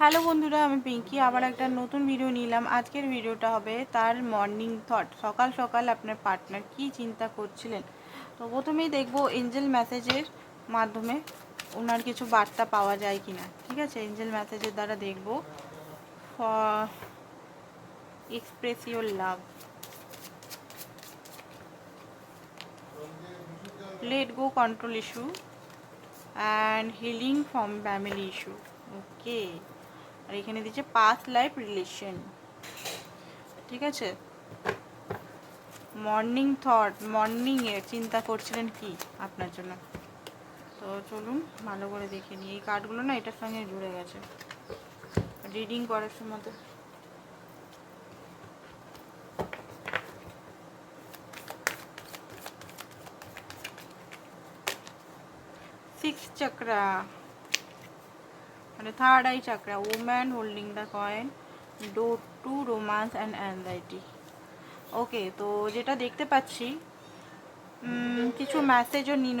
Hello বন্ধুরা, আমি পিঙ্কি। আবার একটা নতুন ভিডিও নিলাম। আজকের ভিডিওটা হবে তার মর্নিং থট সকাল সকাল আপনার পার্টনার কি চিন্তা করছিলেন? তো প্রথমেই দেখব এঞ্জেল মেসেজের মাধ্যমে ওনার কিছু বার্তা পাওয়া যায় কি না ঠিক আছে? এঞ্জেল মেসেজের দ্বারা দেখব। Express your love let go control issue and healing from family issue okay আর এখানে দিচ্ছে পাস্ট লাইফ রিলেশন। ঠিক আছে? মর্নিং থট মর্নিংয়ে চিন্তা করছিলেন কি আপনার জন্য? তো চলুন, ভালো করে দেখে নিই। এই কার্ডগুলো না, এটার সঙ্গে জুড়ে গেছে। রিডিং করার সময় তো সিক্স চক্রা। মানে third eye chakra woman holding the coin due to romance and anxiety okay তো যেটা দেখতে পাচ্ছি কিছু মেসেজও নিয়ে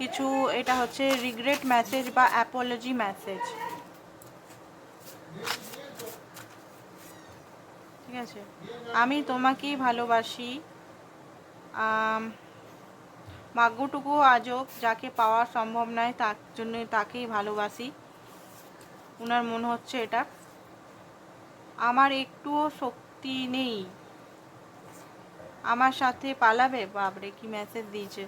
কিছু এটা হচ্ছে রিগ্রেট মেসেজ বা অ্যাপোলজি মেসেজ ঠিক আছে? আমি তোমাকেই ভালোবাসি। ভাগ্যটুকু আজব যাকে পাওয়া সম্ভব নয়, তার জন্য তাকেই ভালোবাসি। ওনার মনে হচ্ছে এটা। আমার একটুও শক্তি নেই। আমার সাথে পালাবে? বাপরে, কি মেসেজ দিয়েছে।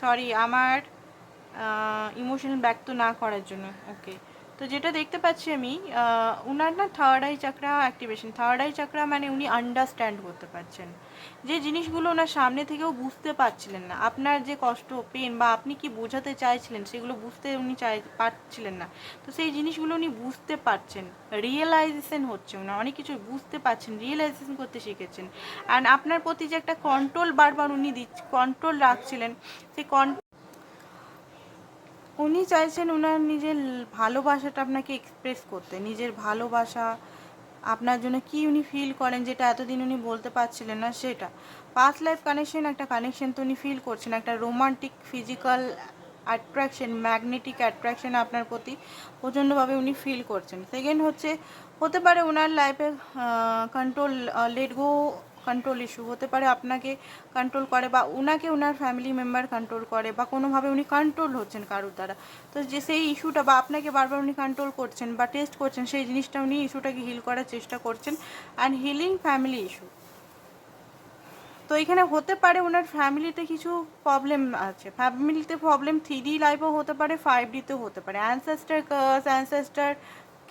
সরি আমার ইমোশন ব্যক্ত না করার জন্য। ওকে তো যেটা দেখতে পাচ্ছি আমি উনার না third eye chakra activation third eye chakra মানে উনি আন্ডারস্ট্যান্ড করতে পারছেন। যে জিনিসগুলো ওনার সামনে থেকেও বুঝতে পারছিলেন না। আপনার যে কষ্ট পেন বা আপনি কি বোঝাতে চাইছিলেন, সেগুলো বুঝতে উনি চাই, পারছিলেন না। তো সেই জিনিসগুলো উনি বুঝতে পারছেন রিয়েলাইজেশন হচ্ছে ওনার অনেক কিছু বুঝতে পারছেন রিয়েলাইজেশন করতে শিখেছেন। অ্যান্ড আপনার প্রতি যে একটা কন্ট্রোল বারবার উনি দিচ্ছ কন্ট্রোল রাখছিলেন, সেই কন উনি চাইছেন ওনার নিজের ভালোবাসাটা আপনাকে এক্সপ্রেস করতে, নিজের ভালোবাসা, আপনার জন্য কি উনি ফিল করেন যেটা এতদিন উনি বলতে পারছিলেন না সেটা। পাস্ট লাইফ কানেকশন একটা কানেকশন তো উনি ফিল করছেন, একটা romantic physical attraction magnetic attraction আপনার প্রতি প্রচণ্ডভাবে উনি ফিল করছেন। সেকেন্ড হচ্ছে, হতে পারে ওনার লাইফে control let go control issue হতে পারে, আপনাকে কন্ট্রোল করে বা ওনাকে ওনার ফ্যামিলি মেম্বার কন্ট্রোল করে বা কোনোভাবে উনি কন্ট্রোল হচ্ছেন কারোর দ্বারা। তো যে সেই ইস্যুটা বা আপনাকে বারবার উনি কন্ট্রোল করছেন বা টেস্ট করছেন, সেই জিনিসটা উনি ইস্যুটাকে হিল করার চেষ্টা করছেন অ্যান্ড হিলিং ফ্যামিলি ইস্যু তো এখানে হতে পারে ওনার ফ্যামিলিতে কিছু প্রবলেম আছে। ফ্যামিলিতে প্রবলেম থ্রি ডি লাইফও হতে পারে ফাইভ ডিতেও হতে পারে। অ্যানসেস্টার কার্স অ্যানসেস্টার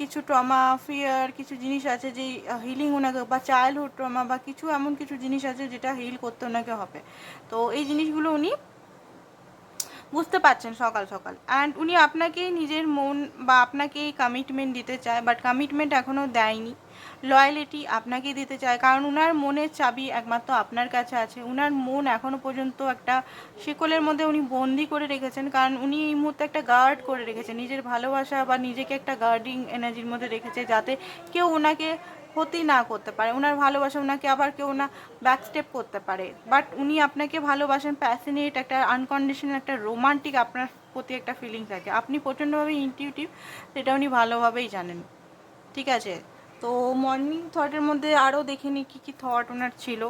কিছু ট্রমা ফিয়ার কিছু জিনিস আছে যে হিলিং ওনাকে, বা চাইল্ডহুড ট্রমা বা কিছু এমন কিছু জিনিস আছে যেটা হিল করতে ওনাকে হবে। তো এই জিনিসগুলো উনি বুঝতে পারছেন সকাল সকাল। অ্যান্ড উনি আপনাকেই নিজের মন বা আপনাকেই কমিটমেন্ট দিতে চায় বাট কমিটমেন্ট এখনও দেয়নি। লয়ালিটি আপনাকে দিতে চায়। কারণ উনার মনের চাবি একমাত্র আপনার কাছে আছে। উনার মন এখনও পর্যন্ত একটা শিকলের মধ্যে উনি বন্দি করে রেখেছেন। কারণ উনি এই মুহূর্তে একটা গার্ড করে রেখেছেন। নিজের ভালোবাসা বা নিজেকে একটা গার্ডিং এনার্জির মধ্যে রেখেছে যাতে কেউ ওনাকে ক্ষতি না করতে পারে। ওনার ভালোবাসা ওনাকে আবার কেউ না ব্যাকস্টেপ করতে পারে। বাট উনি আপনাকে ভালোবাসেন প্যাসিনেট একটা আনকন্ডিশনাল একটা রোমান্টিক আপনার প্রতি একটা ফিলিং থাকে। আপনি প্রচণ্ডভাবে ইনটিউটিভ সেটা উনি ভালোভাবেই জানেন। ঠিক আছে? তো মর্নিং থটের মধ্যে আরও দেখে নিই কী কী থট ওনার ছিল।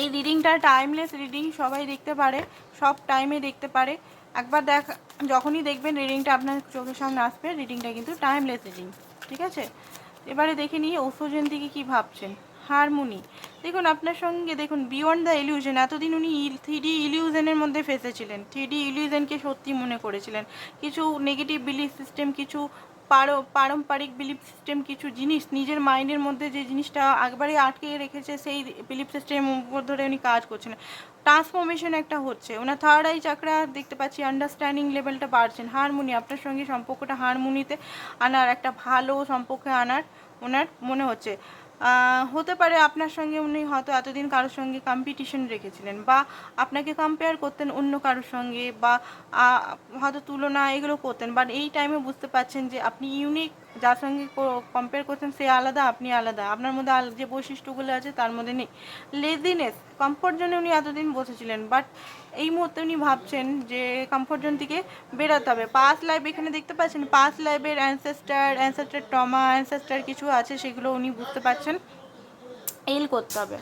এই রিডিংটা টাইমলেস রিডিং সবাই দেখতে পারে, সব টাইমে দেখতে পারে। একবার দেখ, যখনই দেখবেন রিডিংটা আপনার চোখের সামনে আসবে রিডিংটা কিন্তু টাইমলেস রিডিং ঠিক আছে? এবারে দেখে নিই ওষুধের দিকে কী ভাবছেন। হারমোনি দেখুন আপনার সঙ্গে দেখুন বিয়ন্ড দ্য ইলিউশন এতদিন উনি থ্রি ডি ইলিউশনের মধ্যে ফেসেছিলেন। থ্রিডি ইলিউশনকে সত্যি মনে করেছিলেন। কিছু নেগেটিভ বিলিফ সিস্টেম কিছু পারম্পরিক বিলিফ সিস্টেম কিছু জিনিস নিজের মাইন্ডের মধ্যে যে জিনিসটা একবারে আটকে রেখেছে, সেই বিলিফ সিস্টেম ধরে উনি কাজ করছেন। ট্রান্সফরমেশন একটা হচ্ছে। ওনার থার্ড আই চাকরা দেখতে পাচ্ছি আন্ডারস্ট্যান্ডিং লেভেলটা বাড়ছেন। হারমোনি আপনার সঙ্গে সম্পর্কটা হারমোনিতে আনার, একটা ভালো সম্পর্কে আনার, ওনার মনে হচ্ছে। হতে পারে আপনার সঙ্গে উনি হয়তো এতদিন কারোর সঙ্গে কম্পিটিশন রেখেছিলেন বা আপনাকে কম্পেয়ার করতেন অন্য কারোর সঙ্গে বা হয়তো তুলনা এগুলো করতেন। বাট এই টাইমে বুঝতে পারছেন যে আপনি ইউনিক যার সঙ্গে কম্পেয়ার করছেন সে আলাদা, আপনি আলাদা। আপনার মধ্যে যে বৈশিষ্ট্যগুলো আছে, তার মধ্যে নেই। লেজিনেস কমফোর্ট জোনে উনি এতদিন বসেছিলেন বাট এই মুহূর্তে উনি ভাবছেন যে কমফোর্ট জোন থেকে বেরোতে হবে। পাস লাইফ এখানে দেখতে পাচ্ছেন পাস লাইফের অ্যানসেস্টার অ্যানসেস্টার টমা অ্যানসেস্টার কিছু আছে, সেগুলো উনি বুঝতে পারছেন। এল করতে হবে।